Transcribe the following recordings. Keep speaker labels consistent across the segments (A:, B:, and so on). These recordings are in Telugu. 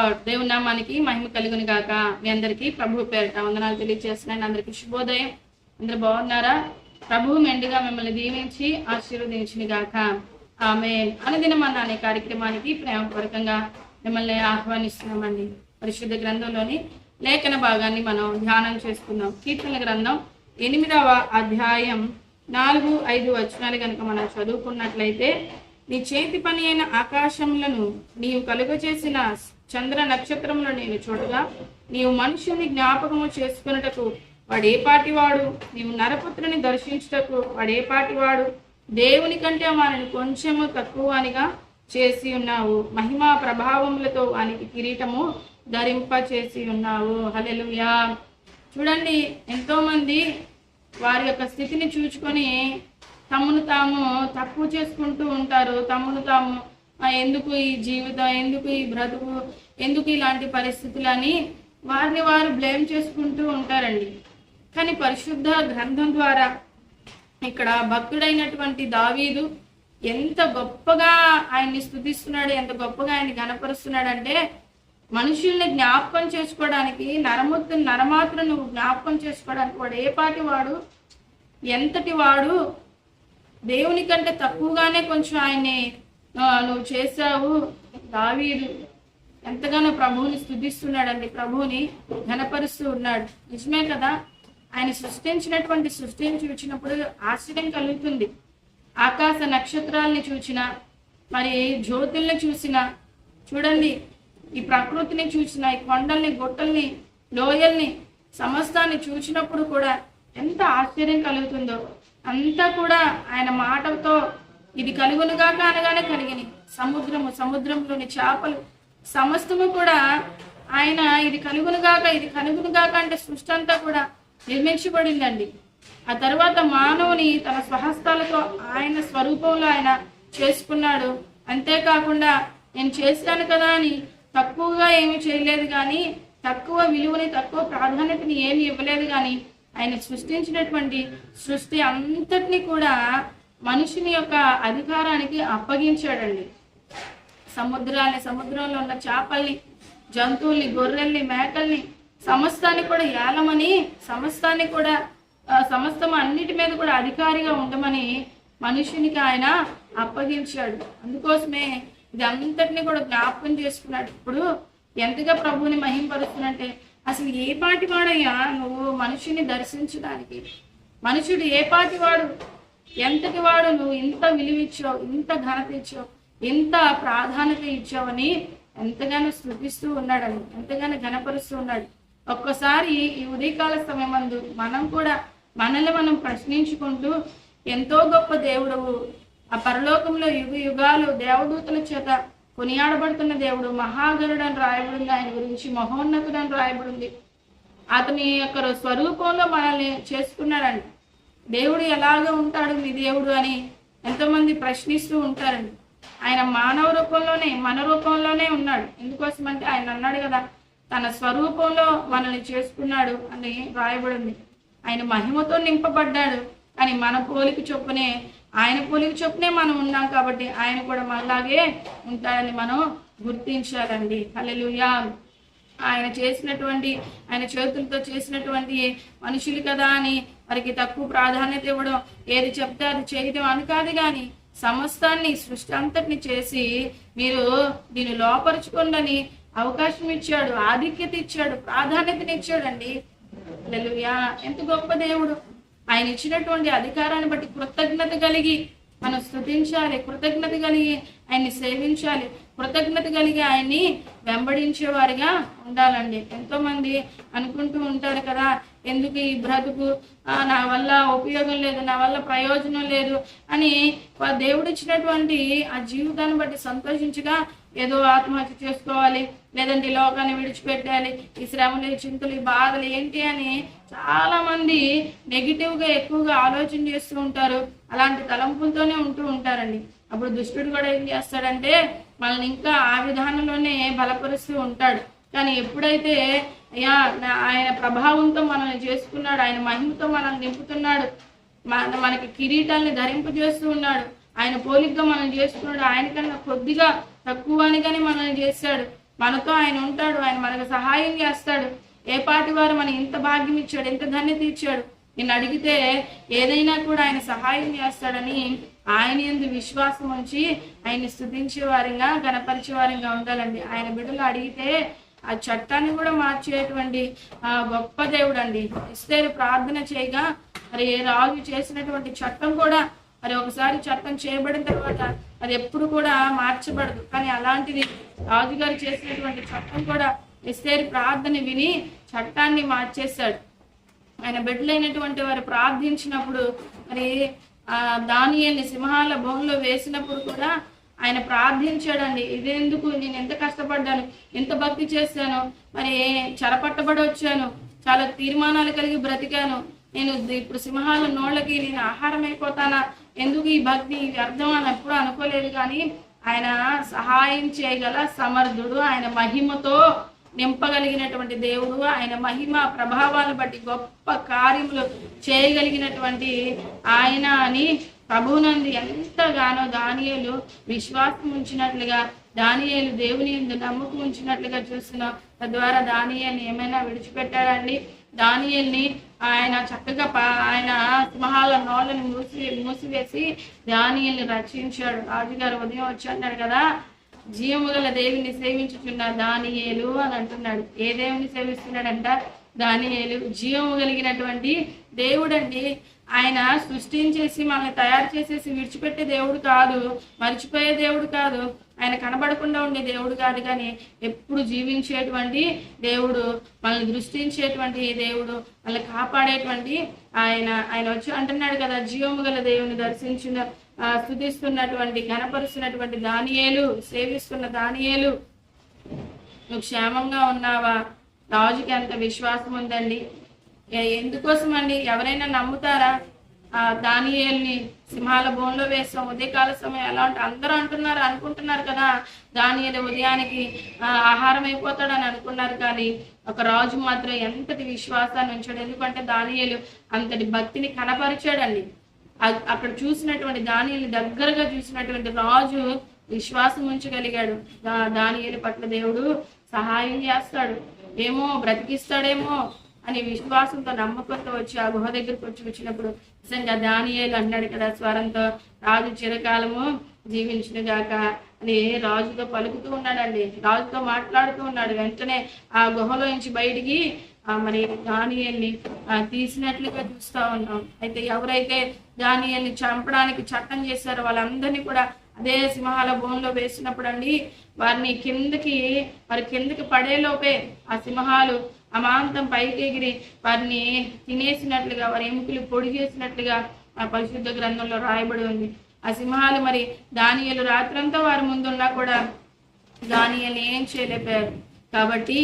A: లార్డ్ దేవుని నామానికి మహిమ కలుగుని గాక. మీ అందరికీ ప్రభు పేరిట వందనాలు తెలియజేస్తున్నాను అందరికీ శుభోదయం. అందరు బాగున్నారా? ప్రభు మెండుగా మిమ్మల్ని దీవించి ఆశీర్వదించిన గాక. ఆమె అనుదినం అన్న అనే కార్యక్రమానికి ప్రేమపూర్వకంగా మిమ్మల్ని ఆహ్వానిస్తున్నామండి. పరిశుద్ధ గ్రంథంలోని లేఖన భాగాన్ని మనం ధ్యానం చేసుకుందాం. కీర్తన గ్రంథం ఎనిమిదవ అధ్యాయం నాలుగు ఐదు వచనాలు కనుక మనం చదువుకున్నట్లయితే నీ చేతి పని అయిన ఆకాశములను నీవు కలుగజేసిన చంద్ర నక్షత్రములను నేను చూడగా నీవు మనుషుని జ్ఞాపకము చేసుకున్నటకు వాడు ఏ పాటివాడు నీవు నరపుత్రుని దర్శించుటకు వాడు ఏ పాటివాడు దేవుని కంటే వారిని కొంచెము తక్కువ అనిగా చేసి ఉన్నావు. మహిమా ప్రభావములతో వానికి కిరీటము ధరింప చేసి ఉన్నావు. హలెలుయా చూడండి ఎంతోమంది వారి యొక్క స్థితిని చూచుకొని తమను తాము తక్కువ చేసుకుంటూ ఉంటారు. తమను తాము ఎందుకు ఈ జీవితం ఎందుకు ఈ బ్రతుకు ఎందుకు ఇలాంటి పరిస్థితులని వారిని వారు బ్లేమ్ చేసుకుంటూ ఉంటారండి. కానీ పరిశుద్ధ గ్రంథం ద్వారా ఇక్కడ భక్తుడైనటువంటి దావీదు ఎంత గొప్పగా ఆయన్ని స్థుతిస్తున్నాడు ఎంత గొప్పగా ఆయన్ని గనపరుస్తున్నాడంటే మనుషుల్ని జ్ఞాపకం చేసుకోవడానికి నరమొత్తు నరమాత్రం నువ్వు జ్ఞాపకం చేసుకోవడానికి వాడు ఏ పాటి వాడు ఎంతటి వాడు దేవుని కంటే తక్కువగానే కొంచెం ఆయన్ని నువ్వు చేశావు. దావీదు ఎంతగానో ప్రభువుని స్థుతిస్తున్నాడండి. ప్రభువుని ఘనపరుస్తూ ఉన్నాడు. నిజమే కదా? ఆయన సృష్టించినటువంటి సృష్టిని చూచినప్పుడు ఆశ్చర్యం కలుగుతుంది. ఆకాశ నక్షత్రాల్ని చూసిన మరి జ్యోతుల్ని చూసిన చూడండి ఈ ప్రకృతిని చూసిన ఈ కొండల్ని గుట్టల్ని లోయల్ని సమస్తాన్ని చూసినప్పుడు కూడా ఎంత ఆశ్చర్యం కలుగుతుందో. అంతా కూడా ఆయన మాటతో ఇది కలుగునుగాక అనగానే కలిగింది సముద్రము సముద్రంలోని చేపలు సమస్తము కూడా ఆయన ఇది కలుగునుగాక ఇది కలుగునుగాక అంటే సృష్టి అంతా కూడా నిర్మించబడిందండి. ఆ తర్వాత మానవుని తన స్వహస్తాలతో ఆయన స్వరూపంలో ఆయన చేసుకున్నాడు. అంతేకాకుండా నేను చేశాను కదా అని తక్కువగా ఏమి చేయలేదు కానీ తక్కువ విలువని తక్కువ ప్రాధాన్యతని ఏమి ఇవ్వలేదు కానీ ఆయన సృష్టించినటువంటి సృష్టి అంతటిని కూడా మనుషుని యొక్క అధికారానికి అప్పగించాడండి. సముద్రాన్ని సముద్రంలో ఉన్న చేపల్ని జంతువుల్ని గొర్రెల్ని మేకల్ని సమస్తాన్ని కూడా ఏలమని సమస్తాన్ని కూడా సమస్తం అన్నిటి మీద కూడా అధికారిగా ఉండమని మనుషునికి ఆయన అప్పగించాడు. అందుకోసమే ఇది అంతటిని కూడా జ్ఞాపకం చేసుకున్నాడు ఇప్పుడు ఎంతగా ప్రభువుని మహింపరుస్తున్నట్టే అసలు ఏ పాటి వాడయ్యా నువ్వు మనుషుని దర్శించడానికి? మనుషుడు ఏ పాటి వాడు? ఎంతటి వాడు నువ్వు ఇంత విలువిచ్చావు ఇంత ఘనత ఇచ్చావు ఇంత ప్రాధాన్యత ఇచ్చావని ఎంతగానో స్థుతిస్తూ ఉన్నాడని ఎంతగానో ఘనపరుస్తూ ఉన్నాడు. ఒక్కసారి ఈ ఉదయకాల సమయమందు మనం కూడా మనల్ని మనం ప్రశ్నించుకుంటూ ఎంతో గొప్ప దేవుడవు. ఆ పరలోకంలో యుగ యుగాలు దేవదూతల చేత కొనియాడబడుతున్న దేవుడు మహాగరుడు అని రాయబడింది ఆయన గురించి మహోన్నతుడు అని రాయబడింది. అతని యొక్క స్వరూపంలో మనల్ని చేసుకున్నాడండి. దేవుడు ఎలాగ ఉంటాడు మీ దేవుడు అని ఎంతోమంది ప్రశ్నిస్తూ ఉంటారండి. ఆయన మానవ రూపంలోనే మన రూపంలోనే ఉన్నాడు. ఎందుకోసమంటే ఆయన అన్నాడు కదా తన స్వరూపంలో మనల్ని చేసుకున్నాడు అని రాయబడింది. ఆయన మహిమతో నింపబడ్డాడు కానీ మన పోలిక చొప్పునే ఆయన పోలిక చొప్పునే మనం ఉన్నాం కాబట్టి ఆయన కూడా మనలాగే ఉంటాడని మనం గుర్తించాలండి. హల్లెలూయా. ఆయన చేసినటువంటి ఆయన చేతులతో చేసినటువంటి మనుషులు కదా అని వారికి తక్కువ ప్రాధాన్యత ఇవ్వడం ఏది చెప్తే అది చేయడం అని కాదు కానీ సమస్తాన్ని సృష్టి అంతటిని చేసి మీరు దీన్ని లోపరుచుకోండి అవకాశం ఇచ్చాడు ఆధిక్యత ఇచ్చాడు ప్రాధాన్యతనిచ్చాడండి ఎంత గొప్ప దేవుడు. ఆయన ఇచ్చినటువంటి అధికారాన్ని బట్టి కృతజ్ఞత కలిగి మనం స్థుతించాలి కృతజ్ఞత కలిగి ఆయన్ని సేవించాలి కృతజ్ఞత కలిగి ఆయన్ని వెంబడించేవారిగా ఉండాలండి. ఎంతోమంది అనుకుంటూ ఉంటారు కదా ఎందుకు ఈ బ్రతుకు? నా వల్ల ఉపయోగం లేదు నా వల్ల ప్రయోజనం లేదు అని దేవుడిచ్చినటువంటి దేవుడు ఇచ్చినటువంటి ఆ జీవితాన్ని బట్టి సంతోషించగా ఏదో ఆత్మహత్య చేసుకోవాలి లేదంటే ఈ లోకాన్ని విడిచిపెట్టాలి ఈ శ్రమలు ఈ చింతలు ఈ బాధలు ఏంటి అని చాలా మంది నెగిటివ్గా ఎక్కువగా ఆలోచన చేస్తూ ఉంటారు. అలాంటి తలంపులతోనే ఉంటూ ఉంటారండి. అప్పుడు దుష్టుడు కూడా ఏం చేస్తాడంటే మనల్ని ఇంకా ఆ విధానంలోనే బలపరుస్తూ ఉంటాడు. కానీ ఎప్పుడైతే అయ్యా ఆయన ప్రభావంతో మనల్ని చేసుకున్నాడు ఆయన మహిమతో మనల్ని నింపుతున్నాడు మన మనకి కిరీటాల్ని ధరింపజేస్తూ ఉన్నాడు ఆయన పోలిగ్గా మనం చేసుకున్నాడు ఆయనకన్నా కొద్దిగా తక్కువ అని కానీ మనల్ని చేశాడు మనతో ఆయన ఉంటాడు ఆయన మనకు సహాయం చేస్తాడు. ఏ పాటి వారు మన ఇంత భాగ్యం ఇచ్చాడు ఎంత ధన్యత ఇచ్చాడు. నిన్ను అడిగితే ఏదైనా కూడా ఆయన సహాయం చేస్తాడని ఆయన ఎందు విశ్వాసం ఉంచి ఆయన్ని స్థుతించే వారిగా గణపరిచే వారిగా ఉండాలండి. ఆయన బిడ్డలు అడిగితే ఆ చట్టాన్ని కూడా మార్చేటువంటి ఆ గొప్ప దేవుడు అండి ఇస్తే ప్రార్థన చేయగా మరి ఏ రాజు చేసినటువంటి చట్టం కూడా మరి ఒకసారి చట్టం చేయబడిన తర్వాత అది ఎప్పుడు కూడా మార్చబడదు. కానీ అలాంటిది రాజుగారు చేసినటువంటి చట్టం కూడా ఎస్తేరి ప్రార్థన విని చట్టాన్ని మార్చేశాడు. ఆయన బిడ్డలైనటువంటి వారు ప్రార్థించినప్పుడు మరి ఆ దానియల్ని సింహాల బొమ్మలో వేసినప్పుడు కూడా ఆయన ప్రార్థించాడండి. ఇదేందుకు? నేను ఎంత కష్టపడ్డాను? ఎంత భక్తి చేశాను? మరి చెరపట్టబడి వచ్చాను చాలా తీర్మానాలు కలిగి బ్రతికాను. నేను ఇప్పుడు సింహాల నోళ్ళకి నేను ఆహారం అయిపోతానా ఎందుకు ఈ భక్తి అర్థం అని ఎప్పుడు అనుకోలేదు కానీ ఆయన సహాయం చేయగల సమర్థుడు ఆయన మహిమతో నింపగలిగినటువంటి దేవుడు ఆయన మహిమ ప్రభావాలను బట్టి గొప్ప కార్యములు చేయగలిగినటువంటి ఆయన అని ప్రభునందు ఎంతగానో దానియలు విశ్వాసం ఉంచినట్లుగా దానియేలు దేవుని ఎందు నమ్మకం ఉంచినట్లుగా చూస్తున్నాం. తద్వారా దానియల్ని ఏమైనా విడిచిపెట్టాడండి దానియల్ని ఆయన చక్కగా ఆయన సింహాల నోళ్ళని మూసి మూసివేసి దానియల్ని రక్షించాడు. రాజుగారు ఉదయం వచ్చి అన్నాడు కదా జీవము గల దేవిని సేవించుచున్న దానియేలు అని అంటున్నాడు. ఏ దేవుని సేవిస్తున్నాడంట? దానియేలు. జీవము కలిగినటువంటి దేవుడండి. ఆయన సృష్టించేసి మనల్ని తయారు చేసేసి విడిచిపెట్టే దేవుడు కాదు మర్చిపోయే దేవుడు కాదు. ఆయన కనబడకుండా ఉండే దేవుడు కాదు కానీ ఎప్పుడు జీవించేటువంటి దేవుడు మనల్ని దృష్టించేటువంటి దేవుడు మనల్ని కాపాడేటువంటి ఆయన ఆయన వచ్చి అంటున్నాడు కదా జీవము గల దేవుని దర్శించిన స్థుతిస్తున్నటువంటి స్తుతిస్తున్నటువంటి ఘనపరుస్తున్నటువంటి దానియేలు సేవిస్తున్న దానియేలు. నువ్వు క్షేమంగా ఉన్నావా? రాజుకి అంత విశ్వాసం ఉందండి. ఎందుకోసం అండి ఎవరైనా నమ్ముతారా? దానియల్ని సింహాల బోన్లో వేస్తాం ఉదయకాల సమయం ఎలా అంటే అందరూ అంటున్నారు అనుకుంటున్నారు కదా? దానియలు ఉదయానికి ఆ, ఆహారం అయిపోతాడని అనుకున్నారు కానీ ఒక రాజు మాత్రం ఎంతటి విశ్వాసాన్ని ఉంచాడు. ఎందుకంటే దానియలు అంతటి భక్తిని కనపరిచాడండి. అ- అక్కడ చూసినటువంటి దానియల్ని దగ్గరగా చూసినటువంటి రాజు విశ్వాసం ఉంచగలిగాడు. దా పట్ల దేవుడు సహాయం చేస్తాడు. ఏమో బ్రతికిస్తాడేమో అని విశ్వాసంతో నమ్మకంతో వచ్చి ఆ గుహ దగ్గరకు వచ్చి వచ్చినప్పుడు నిజంగా దానియేలు అన్నాడు కదా స్వరంతో రాజు చిరకాలము జీవించిన గాక అని రాజుతో పలుకుతూ ఉన్నాడండి. రాజుతో మాట్లాడుతూ ఉన్నాడు. వెంటనే ఆ గుహలో నుంచి బయటికి మరి దానియల్ని తీసినట్లుగా చూస్తా ఉన్నాం. అయితే ఎవరైతే దానియల్ని చంపడానికి చట్టం చేశారో వాళ్ళందరినీ కూడా అదే సింహాల భూమిలో వేసినప్పుడు అండి వారిని కిందకి వారి కిందకి పడేలోపే ఆ సింహాలు అమాంతం పైకి ఎగిరి వారిని తినేసినట్లుగా వారి ఎముకలు పొడి చేసినట్లుగా ఆ పరిశుద్ధ గ్రంథంలో రాయబడి ఉంది. ఆ సింహాలు మరి దానియలు రాత్రంతా వారి ముందున్నా కూడా దానియల్ని ఏం చేయలేపారు కాబట్టి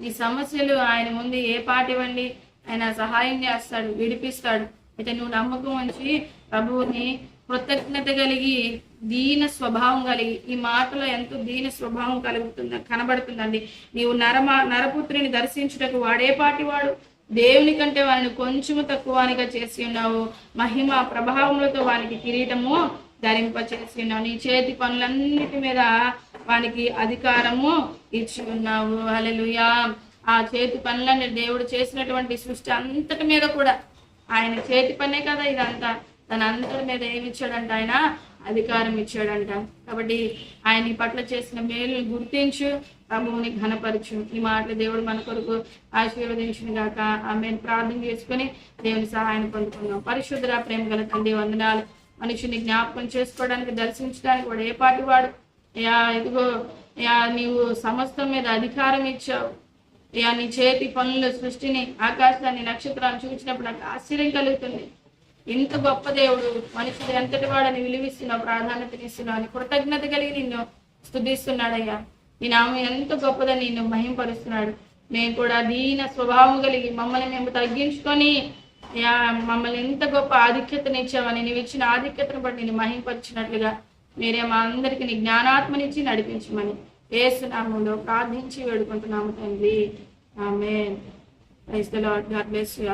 A: నీ సమస్యలు ఆయన ముందు ఏ పాటివ్వండి. ఆయన సహాయం చేస్తాడు విడిపిస్తాడు. అయితే నువ్వు నమ్మకం ఉంచి ప్రభువుని కృతజ్ఞత కలిగి దీన స్వభావం కలిగి ఈ మాటలో ఎంతో దీన స్వభావం కలుగుతుంది కనబడుతుందండి. నీవు నరమ నరపుత్రిని దర్శించుటకు వాడే పాటి వాడు దేవుని కంటే వారిని కొంచెము తక్కువనిగా చేసి ఉన్నావు. మహిమ ప్రభావములతో వానికి కిరీటము ధరింప చేసి ఉన్నావు. నీ చేతి పనులన్నిటి మీద వానికి అధికారము ఇచ్చి ఉన్నావు. హల్లెలూయా. ఆ చేతి పనులన్నీ దేవుడు చేసినటువంటి సృష్టి అంతటి మీద కూడా ఆయన చేతి పనే కదా ఇదంతా. తన అందరి మీద ఏమి ఇచ్చాడంట ఆయన? అధికారం ఇచ్చాడంట. కాబట్టి ఆయన ఈ పట్ల చేసిన మేలు గుర్తించు ప్రభువుని ఘనపరచు. ఈ మాటలు దేవుడు మన కొరకు ఆశీర్వదించిన గాక. ఆమె ప్రార్థన చేసుకుని దేవుని సహాయం పొందుకుందాం. పరిశుద్ధ ప్రేమ గల తండ్రి వందనాలు. మనిషిని జ్ఞాపకం చేసుకోవడానికి దర్శించడానికి వాడు ఏ పాటి వాడు యా ఇదిగో యా నీవు సమస్తం మీద అధికారం ఇచ్చావు. యా నీ చేతి పనుల సృష్టిని ఆకాశాన్ని నక్షత్రాన్ని చూసినప్పుడు నాకు ఆశ్చర్యం కలుగుతుంది. ఇంత గొప్ప దేవుడు మనుషులు ఎంతటి వాడని విలువిస్తున్నావు ప్రాధాన్యతనిస్తున్నావు అని కృతజ్ఞత కలిగి నిన్ను స్థుతిస్తున్నాడయ్యా నీ నామం ఎంత గొప్పదని నిన్ను మహింపరుస్తున్నాడు. మేము కూడా దీన స్వభావం కలిగి మమ్మల్ని మేము తగ్గించుకొని యా మమ్మల్ని ఎంత గొప్ప ఆధిక్యతని ఇచ్చావని ఇచ్చిన ఆధిక్యతను బట్టి నేను మహింపరిచినట్లుగా మీరే మా అందరికి నీ జ్ఞానాత్మనిచ్చి నడిపించమని ఏసునామంలో ప్రార్థించి వేడుకుంటున్నాము తండ్రి. ఆమె praise the Lord. God bless you